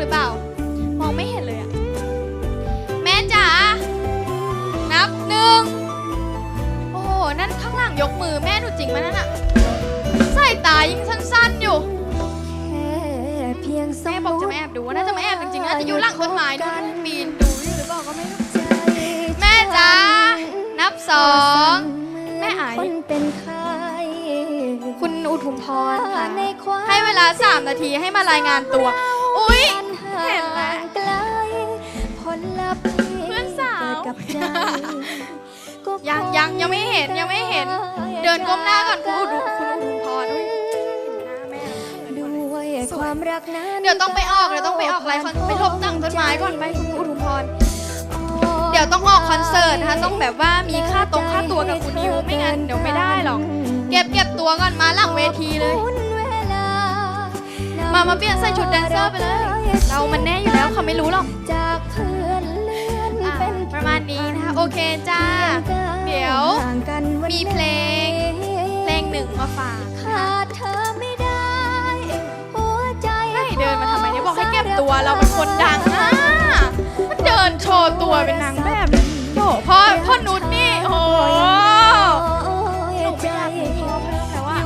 หรือเปล่า มองไม่เห็นเลยอะแม่จ๋า นับหนึ่ง โอ้โห นั่นข้างหลังยกมือแม่หนูจริงไหมนั่นอะสายตายิ่งสั้นๆอยู่แค่เพียงสแม่บอกจะมาแอบดูว่าน่าจะมาแอบจริงๆน่าจะอยู่หลังต้นไม้ด้วยปีนดูอยู่หรือเปล่าก็ไม่รู้แม่จ๋า นับสอง แม่ไอคนเป็นใคร คุณอุทุมพรค่ะในความให้เวลา 3 นาทีให้มารายงานตัว อุ๊ย เห็นแล้วไกลผลลัพธ์ที่เพื่อนสาว เกิดกับใจก็ยังยังยังไม่เห็นยังไม่เห็น เดินก้มหน้าก่อนคุณอุทุมคุณอุทุมพรอุ๊ยเห็นหน้าแม่ด้วยความรักนั้นเดี๋ยวต้องไปออกเดี๋ยวต้องไปออกไลฟ์คอนไปหลบตั้งต้นไม้ก่อนไปคุณอุทุมพร เดี๋ยวต้องออกคอนเสิร์ตนะคะต้องแบบว่ามีค่าตรงค่าตัวกับคุณนิวไม่งั้นเดี๋ยวไม่ได้หรอกเก็บเก็บตัวก่อนมาหลังเวทีเลย มามาเปลี่ยนใส่ชุดแดนเซอร์ไปเลย เรามันแน่อยู่แล้วเขาไม่รู้หรอกจากเพื่อนเลื่อนเป็นประมาณนี้นะคะ โอเคจ้า เดี๋ยวมีเพลง เพลงหนึ่งมาฝากขาดเธอไม่ได้หัวใจไม่เดินมาทำไมเนี่ยบอกให้เก็บตัวเราเป็นคนดังนะมันเดินโชว์ตัวเป็นนางแบบเลยโอ้พ่อพ่อนุชนี่โอ้โหนูไม่อยากมีพ่อเพราะว่า